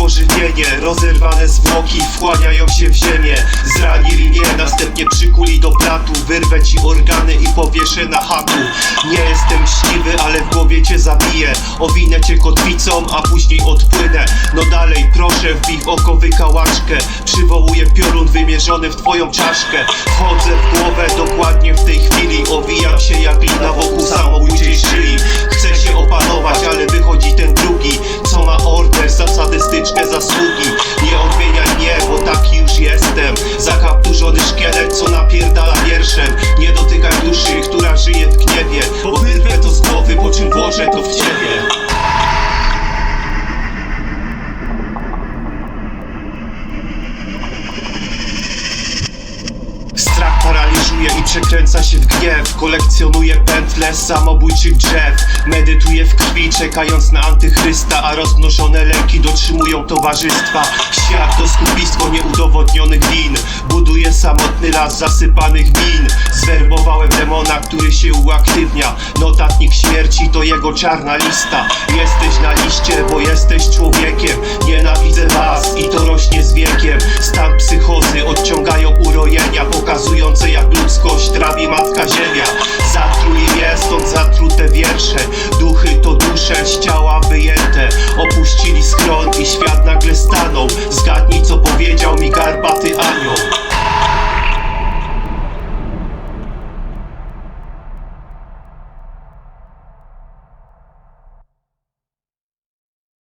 pożywienie. Rozerwane zwłoki wchłaniają się w ziemię. Zranili mnie, następnie przykuli do platu. Wyrwę ci organy i powieszę na haku. Nie jestem mściwy, ale w głowie cię zabiję. Owinę cię kotwicą, a później odpłynę. No dalej, proszę wbij w oko wykałaczkę. Przywołuję piorun wymierzony w twoją czaszkę. Wchodzę w głowę dokładnie w tej chwili. Owijam się jak lina wokół samobójczej i przekręca się w gniew. Kolekcjonuje pętle samobójczych drzew. Medytuję w krwi, czekając na antychrysta A rozmnożone lęki dotrzymują towarzystwa. Świat to skupisko nieudowodnionych win. Buduję samotny las zasypanych min. Zwerbowałem demona, który się uaktywnia. Notatnik śmierci to jego czarna lista. Jesteś na liście, bo jesteś człowiekiem. Nienawidzę was i to rośnie z wiekiem. Stan psychozy odciągają urojenia Pokazujące jak ludzkość trawi matka ziemia. Zatruj je, stąd zatrute wiersze. Duchy to dusze, z ciała wyjęte. Opuścili schron i świat nagle stanął. Zgadnij co powiedział mi garbaty Anioł.